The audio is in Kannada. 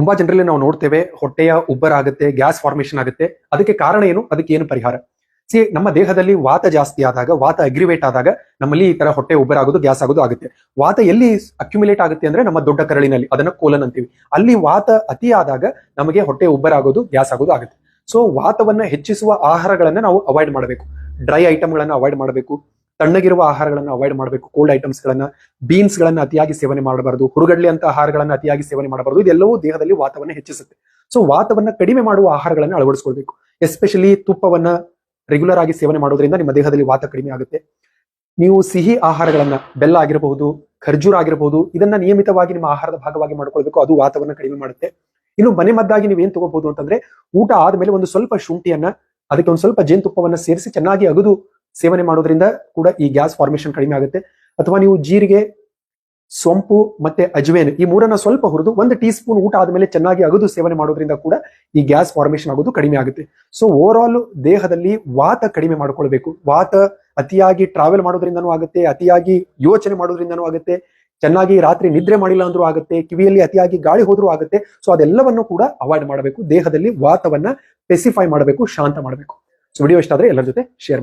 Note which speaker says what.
Speaker 1: ತುಂಬಾ ಜನರಲ್ಲಿ ನಾವು ನೋಡ್ತೇವೆ ಹೊಟ್ಟೆಯ ಉಬ್ಬರ ಆಗುತ್ತೆ, ಗ್ಯಾಸ್ ಫಾರ್ಮೇಶನ್ ಆಗುತ್ತೆ. ಅದಕ್ಕೆ ಕಾರಣ ಏನು? ಅದಕ್ಕೆ ಏನು ಪರಿಹಾರ? ಸಿ, ನಮ್ಮ ದೇಹದಲ್ಲಿ ವಾತ ಜಾಸ್ತಿ ಆದಾಗ, ವಾತ ಅಗ್ರಿವೇಟ್ ಆದಾಗ ನಮ್ಮಲ್ಲಿ ಈ ತರ ಹೊಟ್ಟೆ ಉಬ್ಬರ ಆಗೋದು, ಗ್ಯಾಸ್ ಆಗೋದು ಆಗುತ್ತೆ. ವಾತ ಎಲ್ಲಿ ಅಕ್ಯುಮುಲೇಟ್ ಆಗುತ್ತೆ ಅಂದ್ರೆ ನಮ್ಮ ದೊಡ್ಡ ಕರಳಿನಲ್ಲಿ, ಅದನ್ನ ಕೋಲನ್ ಅಂತೀವಿ. ಅಲ್ಲಿ ವಾತ ಅತಿ ಆದಾಗ ನಮಗೆ ಹೊಟ್ಟೆ ಉಬ್ಬರ ಆಗೋದು, ಗ್ಯಾಸ್ ಆಗೋದು ಆಗುತ್ತೆ. ಸೊ, ವಾತವನ್ನ ಹೆಚ್ಚಿಸುವ ಆಹಾರಗಳನ್ನ ನಾವು ಅವಾಯ್ಡ್ ಮಾಡಬೇಕು. ಡ್ರೈ ಐಟಮ್ಗಳನ್ನ ಅವಾಯ್ಡ್ ಮಾಡಬೇಕು. ತಣ್ಣಗಿರುವ ಆಹಾರಗಳನ್ನು ಅವಾಯ್ಡ್ ಮಾಡಬೇಕು. ಕೋಲ್ಡ್ ಐಟಮ್ಸ್ ಗಳನ್ನ ಬೀನ್ಸ್ ಗಳನ್ನ ಅತಿಯಾಗಿ ಸೇವನೆ ಮಾಡಬಾರದು. ಹುರುಗಡ್ಲೆ ಅಂತ ಆಹಾರಗಳನ್ನ ಅತಿಯಾಗಿ ಸೇವನೆ ಮಾಡಬಾರದು. ಇದೆಲ್ಲವೂ ದೇಹದಲ್ಲಿ ವಾತವನ್ನು ಹೆಚ್ಚಿಸುತ್ತೆ. ಸೊ ವಾತವನ್ನ ಕಡಿಮೆ ಮಾಡುವ ಆಹಾರಗಳನ್ನ ಅಳವಡಿಸ್ಕೊಳ್ಬೇಕು. ಎಸ್ಪೆಷಲಿ ತುಪ್ಪವನ್ನ ರೆಗ್ಯುಲರ್ ಆಗಿ ಸೇವನೆ ಮಾಡೋದ್ರಿಂದ ನಿಮ್ಮ ದೇಹದಲ್ಲಿ ವಾತ ಕಡಿಮೆ ಆಗುತ್ತೆ. ನೀವು ಸಿಹಿ ಆಹಾರಗಳನ್ನ, ಬೆಲ್ಲ ಆಗಿರಬಹುದು, ಖರ್ಜೂರ ಆಗಿರಬಹುದು, ಇದನ್ನ ನಿಯಮಿತವಾಗಿ ನಿಮ್ಮ ಆಹಾರದ ಭಾಗವಾಗಿ ಮಾಡ್ಕೊಳ್ಬೇಕು. ಅದು ವಾತವನ್ನ ಕಡಿಮೆ ಮಾಡುತ್ತೆ. ಇನ್ನು ಮನೆ ಮದ್ದಾಗಿ ನೀವು ಏನ್ ತಗೋಬಹುದು ಅಂತಂದ್ರೆ, ಊಟ ಆದ್ಮೇಲೆ ಒಂದು ಸ್ವಲ್ಪ ಶುಂಠಿಯನ್ನ ಅದಕ್ಕೆ ಒಂದು ಸ್ವಲ್ಪ ಜೇನುತುಪ್ಪವನ್ನ ಸೇರಿಸಿ ಚೆನ್ನಾಗಿ ಅಗದು ಸೇವನೆ ಮಾಡೋದ್ರಿಂದ ಕೂಡ ಈ ಗ್ಯಾಸ್ ಫಾರ್ಮೇಶನ್ ಕಡಿಮೆ ಆಗುತ್ತೆ. ಅಥವಾ ನೀವು ಜೀರಿಗೆ, ಸೊಂಪು ಮತ್ತೆ ಅಜ್ವೇನ್ ಈ ಮೂರನ್ನ ಸ್ವಲ್ಪ ಹುರಿದು ಒಂದು ಟೀ ಸ್ಪೂನ್ ಊಟ ಆದ್ಮೇಲೆ ಚೆನ್ನಾಗಿ ಅಗದು ಸೇವನೆ ಮಾಡೋದ್ರಿಂದ ಕೂಡ ಈ ಗ್ಯಾಸ್ ಫಾರ್ಮೇಶನ್ ಆಗೋದು ಕಡಿಮೆ ಆಗುತ್ತೆ. ಸೊ ಓವರ್ ಆಲ್ ದೇಹದಲ್ಲಿ ವಾತ ಕಡಿಮೆ ಮಾಡ್ಕೊಳ್ಬೇಕು. ವಾತ ಅತಿಯಾಗಿ ಟ್ರಾವೆಲ್ ಮಾಡೋದ್ರಿಂದನೂ ಆಗುತ್ತೆ, ಅತಿಯಾಗಿ ಯೋಚನೆ ಮಾಡೋದ್ರಿಂದನೂ ಆಗುತ್ತೆ, ಚೆನ್ನಾಗಿ ರಾತ್ರಿ ನಿದ್ರೆ ಮಾಡಿಲ್ಲ ಅಂದ್ರೂ ಆಗುತ್ತೆ, ಕಿವಿಯಲ್ಲಿ ಅತಿಯಾಗಿ ಗಾಳಿ ಹೋದ್ರೂ ಆಗುತ್ತೆ. ಸೊ ಅದೆಲ್ಲವನ್ನು ಕೂಡ ಅವಾಯ್ಡ್ ಮಾಡಬೇಕು. ದೇಹದಲ್ಲಿ ವಾತವನ್ನ ಸ್ಪೆಸಿಫೈ ಮಾಡಬೇಕು, ಶಾಂತ ಮಾಡಬೇಕು. ಸೊ ವಿಡಿಯೋ ಇಷ್ಟ ಆದ್ರೆ ಎಲ್ಲರ ಜೊತೆ ಶೇರ್